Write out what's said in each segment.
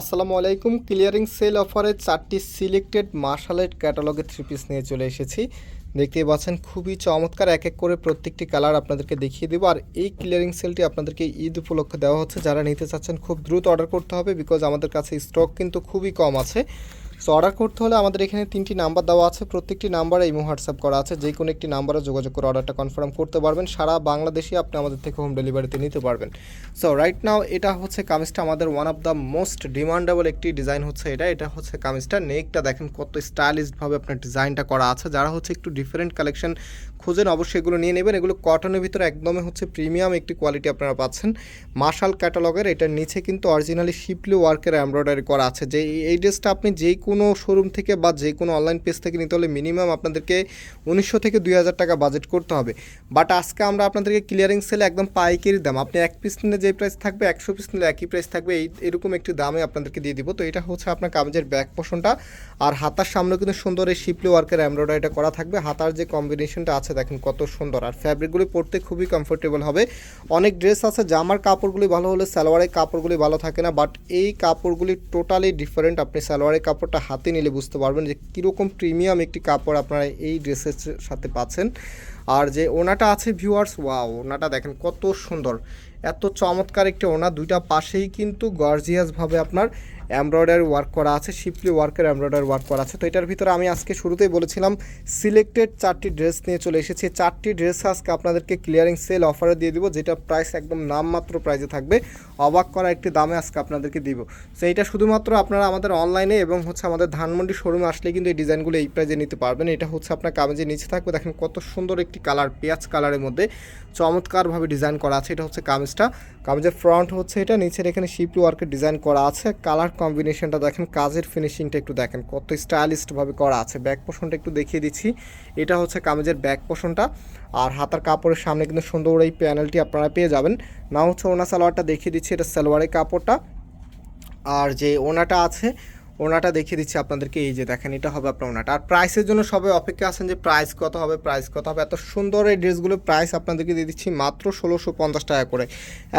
আসসালামু আলাইকুম। Clearing sale অফারে চারটি সিলেক্টেড মার্শালের ক্যাটালগে থ্রি পিস নিয়ে চলে এসেছি। দেখতে পাচ্ছেন, খুবই চমৎকার এক এক করে প্রত্যেকটি কালার আপনাদেরকে দেখিয়ে দেবো। আর এই ক্লিয়ারিং সেলটি আপনাদেরকে ঈদ উপলক্ষে দেওয়া হচ্ছে। যারা নিতে চাচ্ছেন, খুব দ্রুত অর্ডার করতে হবে বিকজ আমাদের কাছে স্টক কিন্তু খুবই কম আছে। সো অর্ডার করতে হলে আমাদের এখানে তিনটি নাম্বার দেওয়া আছে। প্রত্যেকটি নাম্বারে ইমো হোয়াটসঅ্যাপ করা আছে। যে কোনো একটি নাম্বারে যোগাযোগ করে অর্ডারটা কনফার্ম করতে পারবেন। সারা বাংলাদেশে আপনি আমাদের থেকে হোম ডেলিভারিতে নিতে পারবেন। সো রাইট নাও এটা হচ্ছে কামিজটা আমাদের one of the most demandable একটি ডিজাইন হচ্ছে এটা। এটা হচ্ছে কামিজটা। নেকটা দেখেন কত স্টাইলিশভাবে আপনার ডিজাইনটা করা আছে। যারা হচ্ছে একটু ডিফারেন্ট কালেকশন খুঁজেন, অবশ্যই এগুলো নিয়ে নেবেন। এগুলো কটনের ভিতরে একদমই হচ্ছে প্রিমিয়াম, একটি কোয়ালিটি আপনারা পাচ্ছেন। মার্শাল ক্যাটালগের এটার নিচে কিন্তু অরিজিনালি শিপলি ওয়ার্কের এমব্রয়ডারি করা আছে। যে এই ড্রেসটা আপনি যে কোনো শোরুম থেকে বা যে কোনো অনলাইন পেজ থেকে নিতে হলে মিনিমাম আপনাদেরকে উনিশশো থেকে দুই হাজার টাকা বাজেট করতে হবে। বাট আজকে আমরা আপনাদেরকে ক্লিয়ারিং সেলে একদম পাইকারি দাম, আপনি এক পিস নিলে যে প্রাইস থাকবে, একশো পিস নিলে একই প্রাইস থাকবে, এই, এরকম একটি দামে আপনাদেরকে দিয়ে দিব। তো এটা হচ্ছে আপনার কামিজের ব্যাক পোষণটা আর হাতার সামনে কিন্তু সুন্দর এই শিপলি ওয়ার্কের এমব্রয়ডারিটা করা থাকবে। হাতার যে কম্বিনেশনটা আছে দেখেন কত সুন্দর। আর ফ্যাব্রিকগুলি পরতে খুবই কমফোর্টেবল হবে। অনেক ড্রেস আছে, জামার কাপড়গুলি ভালো হলে সালোয়ারের কাপড়গুলি ভালো থাকে না বাট এই কাপড়গুলি টোটালি ডিফারেন্ট আপনি সালোয়ারের কাপড়টা হাতে নিলে বুঝতে পারবেন যে কীরকম প্রিমিয়াম একটি কাপড় আপনারা এই ড্রেসের সাথে পাচ্ছেন। আর যে ওনাটা আছে ভিউয়ার্স ওয়াও ওনাটা দেখেন কত সুন্দর। এত চমৎকার একটি ওনা, দুইটা পাশেই কিন্তু গর্জিয়াসভাবে আপনার এমব্রয়ডারি ওয়ার্ক করা আছে শিপলি ওয়ার্কের এমব্রয়ডারি ওয়ার্ক করা আছে। তো এটার ভিতরে আমি আজকে শুরুতেই বলেছিলাম সিলেক্টেড চারটি ড্রেস নিয়ে চলে এসেছি। চারটি ড্রেস আজকে আপনাদেরকে ক্লিয়ারিং সেল অফারে দিয়ে দিব, যেটা প্রাইস একদম নামমাত্র প্রাইসে থাকবে। অবাক করা একটি দামে আজকে আপনাদেরকে দিব। তো এইটা শুধুমাত্র আপনারা আমাদের অনলাইনে এবং হচ্ছে আমাদের ধানমন্ডি শোরুমে আসলে কিন্তু এই ডিজাইনগুলো এই প্রাইজে নিতে পারবেন। এটা হচ্ছে আপনার কামেজের নিচে থাকবে, দেখেন কত সুন্দর একটি কালার, পেঁয়াজ কালারের মধ্যে চমৎকারভাবে ডিজাইন করা আছে। এটা হচ্ছে কামিজটা। কামিজের ফ্রন্ট হচ্ছে এটা, নিচের এখানে শিপলি ওয়ার্কের ডিজাইন করা আছে। কালার কম্বিনেশনটা দেখেন, কাজের ফিনিশিংটা একটু দেখেন, কত স্টাইলিশভাবে করা আছে। ব্যাক পোষণটা একটু দেখিয়ে দিচ্ছি। এটা হচ্ছে কামিজের ব্যাক পোষণটা আর হাতার কাপড়ের সামনে কিন্তু সুন্দর এই প্যানেলটি আপনারা পেয়ে যাবেন। না হচ্ছে ওনা সালোয়ারটা দেখিয়ে দিচ্ছি, এটা সালোয়ারের কাপড়টা। আর যে ওনাটা আছে ওনাটা দেখিয়ে দিচ্ছি আপনাদেরকে, এই যে দেখেন, এটা হবে আপনার ওনাটা। আর প্রাইসের জন্য সবাই অপেক্ষা আছেন যে প্রাইস কত হবে প্রাইস কত হবে। এত সুন্দর এই ড্রেসগুলোর প্রাইস আপনাদেরকে দিয়ে দিচ্ছি মাত্র ষোলোশো পঞ্চাশ টাকা করে।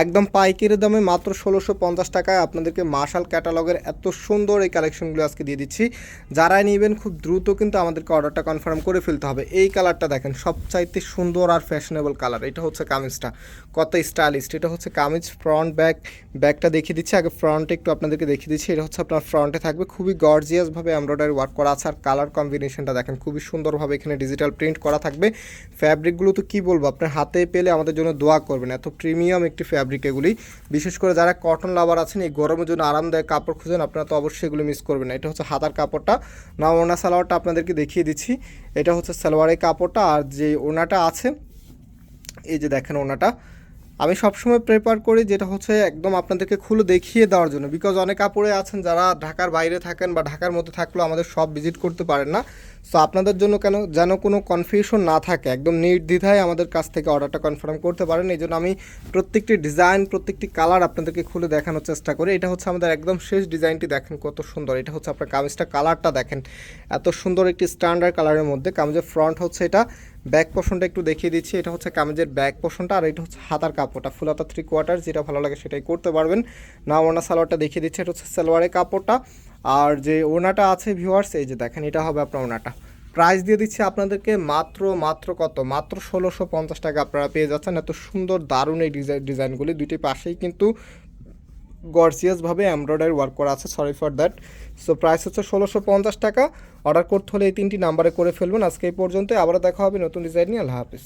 একদম পাইকারি দামে মাত্র ষোলোশো পঞ্চাশ টাকায় আপনাদেরকে মার্শাল ক্যাটালগের এত সুন্দর এই কালেকশনগুলো আজকে দিয়ে দিচ্ছি। যারাই নেবেন, খুব দ্রুত কিন্তু আমাদেরকে অর্ডারটা কনফার্ম করে ফেলতে হবে। এই কালারটা দেখেন, সবচাইতে সুন্দর আর ফ্যাশনেবল কালার এটা হচ্ছে কামিজটা। কত স্টাইলিস্ট এটা হচ্ছে কামিজ ফ্রন্ট ব্যাক ব্যাকটা দেখিয়ে দিচ্ছি। আগে ফ্রন্টে একটু আপনাদেরকে দেখিয়ে দিচ্ছি, এটা হচ্ছে আপনার ফ্রন্টে থাকবে খুবই গর্জিয়াসভাবে এমব্রয়ডারি ওয়ার্ক করা আছে। আর কালার কম্বিনেশনটা দেখেন, খুবই সুন্দরভাবে এখানে ডিজিটাল প্রিন্ট করা থাকবে। ফ্যাব্রিকগুলো তো কী বলব, আপনার হাতে পেলে আমাদের জন্য দোয়া করবেন, এত প্রিমিয়াম একটি ফ্যাব্রিক এগুলি। বিশেষ করে যারা কটন লাভার আছেন, এই গরমের জন্য আরামদায়ক কাপড় খুঁজেন, আপনারা তো অবশ্যই এগুলো মিস করবেন না। এটা হচ্ছে হাতার কাপড়টা। না ওনা সালোয়ারটা আপনাদেরকে দেখিয়ে দিচ্ছি। এটা হচ্ছে সালোয়ারের কাপড়টা, আর যে ওনাটা আছে, এই যে দেখেন ওনাটা। আমি সবসময় প্রেফার করি যেটা হচ্ছে একদম আপনাদেরকে খুলে দেখিয়ে দেওয়ার জন্য বিকজ অনেক কাপড়ে আছেন যারা ঢাকার বাইরে থাকেন বা ঢাকার মধ্যে থাকলেও আমাদের সব ভিজিট করতে পারেন না। সো আপনাদের জন্য কেন যেন কোনো কনফিউশন না থাকে? একদম নির্দ্বিধায় আমাদের কাছ থেকে অর্ডারটা কনফার্ম করতে পারেন। এই জন্য আমি প্রত্যেকটি ডিজাইন প্রত্যেকটি কালার আপনাদেরকে খুলে দেখানোর চেষ্টা করি। এটা হচ্ছে আমাদের একদম শেষ ডিজাইনটি দেখেন কত সুন্দর। এটা হচ্ছে আপনার কামিজটা কালারটা দেখেন। এত সুন্দর একটি স্ট্যান্ডার্ড কালারের মধ্যে। কামিজের ফ্রন্ট হচ্ছে এটা। ব্যাক পোর্শনটা একটু দেখিয়ে দিচ্ছি। এটা হচ্ছে কামিজের ব্যাক পোর্শনটা আর এটা হচ্ছে হাতার কাপড়টা। ফুল হাতা থ্রি কোয়ার্টার যেটা ভালো লাগে সেটাই করতে পারবেন। না ওনা সালোয়ারটা দেখিয়ে দিচ্ছি। এটা হচ্ছে সালোয়ারের কাপড়টা। আর যে ওনাটা আছে ভিউয়ার্স এই যে দেখেন, এটা হবে আপনার ওনাটা প্রাইস দিয়ে দিচ্ছি আপনাদেরকে মাত্র মাত্র কত? মাত্র ষোলোশো পঞ্চাশ টাকা আপনারা পেয়ে যাচ্ছেন। এত সুন্দর, দারুণ এই ডিজাইন ডিজাইনগুলি। দুইটি পাশেই কিন্তু গর্জিয়াসভাবে এমব্রয়ডারি ওয়ার্ক করা আছে। Sorry for that so price হচ্ছে ষোলোশো পঞ্চাশ টাকা। অর্ডার করতে হলে এই তিনটি নাম্বারে করে ফেলবেন। আজকে এই পর্যন্ত আবারও দেখা হবে নতুন ডিজাইন নিয়ে। আল্লাহ হাফিজ।